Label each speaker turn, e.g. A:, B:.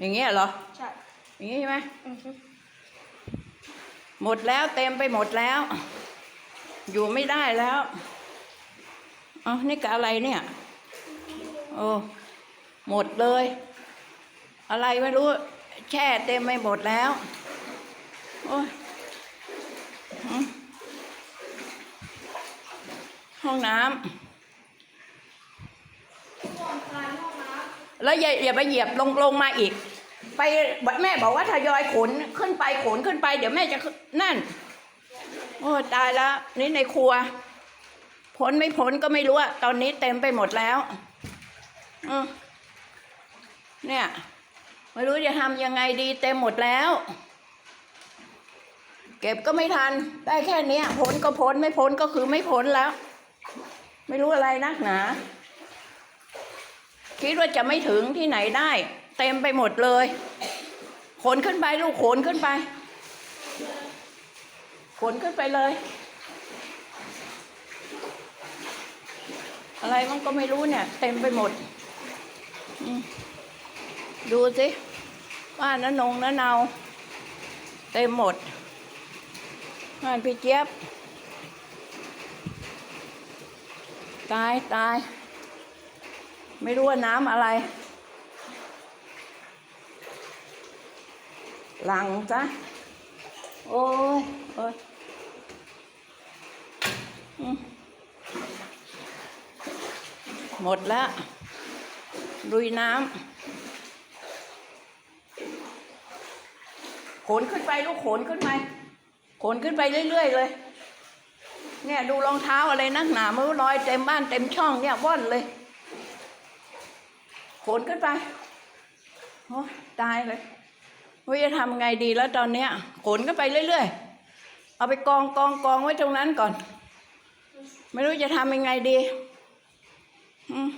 A: อย่างเงี้ยเหรอ
B: ใช่
A: อย่างงี้ใช่ไหมหมดแล้วเต็มไปหมดแล้ว อยู่ไม่ได้แล้วอ๋อนี่กะอะไรเนี่ย โอ้หมดเลย อะไรไม่รู้ แช่เต็มไปหมดแล้ว โอ้ยห้องน้ำ แล้วอย่าอย่าไปเหยียบลงลงมาอีก ไปแม่บอกว่าทยอยขนขึ้นไปขนขึ้นไป เดี๋ยวแม่จะนั่น โอ้ตายแล้วนี่ในครัวผลไม่ผลก็ไม่รู้อะตอนนี้เต็มไปหมดแล้วเนี่ย ไม่รู้จะทำยังไงดีเต็มหมดแล้ว เก็บก็ไม่ทัน ได้แค่นี้ยผลก็ผลไม่ผลก็คือไม่ผลแล้ว ไม่รู้อะไรนักหนา คิดว่าจะไม่ถึงที่ไหนได้ เต็มไปหมดเลย ขนขึ้นไปลูกขนขึ้นไป ขนขึ้นไปเลย อะไรมันก็ไม่รู้เนี่ย เต็มไปหมด ดูสิบ้านน้านงน้าเนา เต็มหมดบ้านพี่เจี๊ยบ ตายตาย ไม่รู้ว่าน้ำอะไร หลังจ้ะโอ้ยโอ้ยหมดแล้ว ลุยน้ำขนขึ้นไปลูกขนขึ้นไปขนขึ้นไปเรื่อย ๆ เลย เนี่ยดูรองเท้าอะไรนักหนาม่รู้รอยเต็มบ้านเต็มช่องเนี่ยว่อนเลย ขนขึ้นไปโอ้ตายเลยว่าจะทำไงดีแล้วตอนเนี้ยขนขึ้นไปเรื่อยๆ เอาไปกองกองกองไว้ตรงนั้นก่อน ไม่รู้จะทำยังไงดี อืม